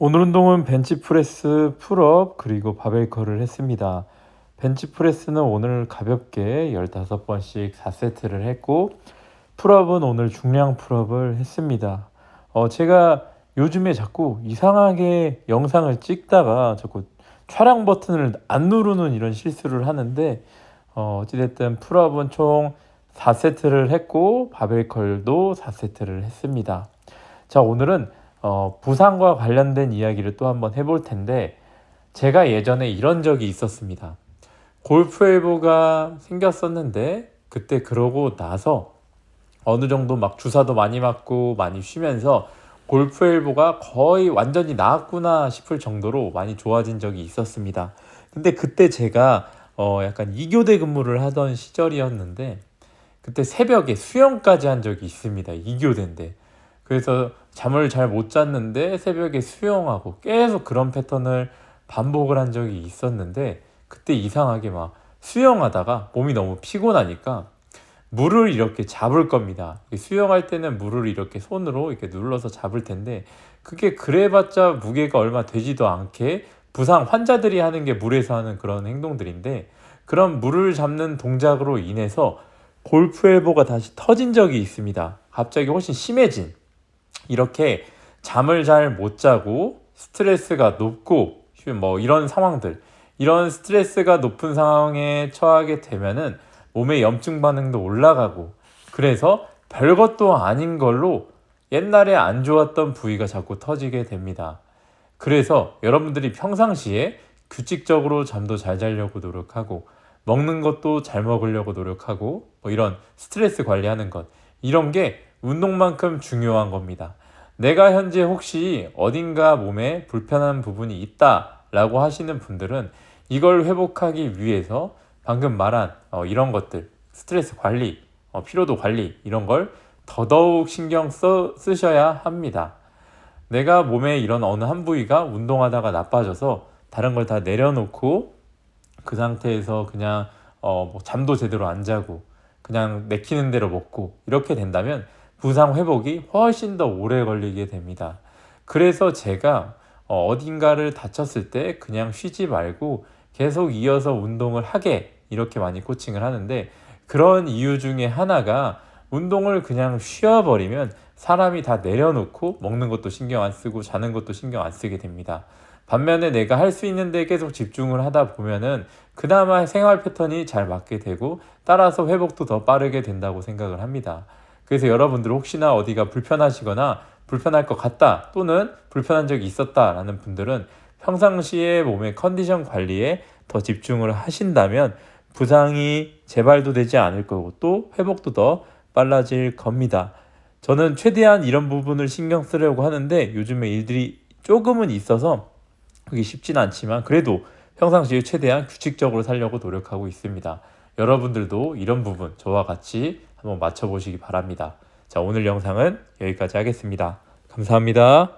오늘 운동은 벤치프레스, 풀업, 그리고 바벨컬을 했습니다. 벤치프레스는 오늘 가볍게 15번씩 4세트를 했고, 풀업은 오늘 중량 풀업을 했습니다. 어, 제가 요즘에 자꾸 이상하게 영상을 찍다가 자꾸 촬영 버튼을 안 누르는 이런 실수를 하는데, 어, 어찌됐든 풀업은 총 4세트를 했고, 바벨컬도 4세트를 했습니다. 자, 오늘은 어, 부상과 관련된 이야기를 또 한번 해볼 텐데, 제가 예전에 이런 적이 있었습니다. 골프 엘보가 생겼었는데, 그때 그러고 나서 어느 정도 막 주사도 많이 맞고 많이 쉬면서 골프 엘보가 거의 완전히 나았구나 싶을 정도로 많이 좋아진 적이 있었습니다. 근데 그때 제가 어, 약간 2교대 근무를 하던 시절이었는데, 그때 새벽에 수영까지 한 적이 있습니다. 2교대인데. 그래서 잠을 잘 못 잤는데 새벽에 수영하고 계속 그런 패턴을 반복을 한 적이 있었는데 그때 이상하게 막 수영하다가 몸이 너무 피곤하니까 물을 이렇게 잡을 겁니다. 수영할 때는 물을 이렇게 손으로 이렇게 눌러서 잡을 텐데 그게 그래봤자 무게가 얼마 되지도 않게 부상 환자들이 하는 게 물에서 하는 그런 행동들인데 그런 물을 잡는 동작으로 인해서 골프 엘보가 다시 터진 적이 있습니다. 갑자기 훨씬 심해진 이렇게 잠을 잘 못 자고 스트레스가 높고 뭐 이런 상황들 이런 스트레스가 높은 상황에 처하게 되면은 몸의 염증 반응도 올라가고 그래서 별것도 아닌 걸로 옛날에 안 좋았던 부위가 자꾸 터지게 됩니다. 그래서 여러분들이 평상시에 규칙적으로 잠도 잘 자려고 노력하고 먹는 것도 잘 먹으려고 노력하고 뭐 이런 스트레스 관리하는 것 이런 게 운동만큼 중요한 겁니다. 내가 현재 혹시 어딘가 몸에 불편한 부분이 있다 라고 하시는 분들은 이걸 회복하기 위해서 방금 말한 어, 이런 것들 스트레스 관리, 어, 피로도 관리 이런 걸 더더욱 신경 써, 쓰셔야 합니다. 내가 몸에 이런 어느 한 부위가 운동하다가 나빠져서 다른 걸 다 내려놓고 그 상태에서 그냥 어, 뭐 잠도 제대로 안 자고 그냥 내키는 대로 먹고 이렇게 된다면 부상 회복이 훨씬 더 오래 걸리게 됩니다. 그래서 제가 어, 어딘가를 다쳤을 때 그냥 쉬지 말고 계속 이어서 운동을 하게 이렇게 많이 코칭을 하는데 그런 이유 중에 하나가 운동을 그냥 쉬어버리면 사람이 다 내려놓고 먹는 것도 신경 안 쓰고 자는 것도 신경 안 쓰게 됩니다. 반면에 내가 할 수 있는데 계속 집중을 하다 보면은 그나마 생활 패턴이 잘 맞게 되고 따라서 회복도 더 빠르게 된다고 생각을 합니다. 그래서 여러분들 혹시나 어디가 불편하시거나 불편할 것 같다 또는 불편한 적이 있었다라는 분들은 평상시에 몸의 컨디션 관리에 더 집중을 하신다면 부상이 재발도 되지 않을 거고 또 회복도 더 빨라질 겁니다. 저는 최대한 이런 부분을 신경 쓰려고 하는데 요즘에 일들이 조금은 있어서 그게 쉽진 않지만 그래도 평상시에 최대한 규칙적으로 살려고 노력하고 있습니다. 여러분들도 이런 부분 저와 같이 한번 맞춰보시기 바랍니다. 자, 오늘 영상은 여기까지 하겠습니다. 감사합니다.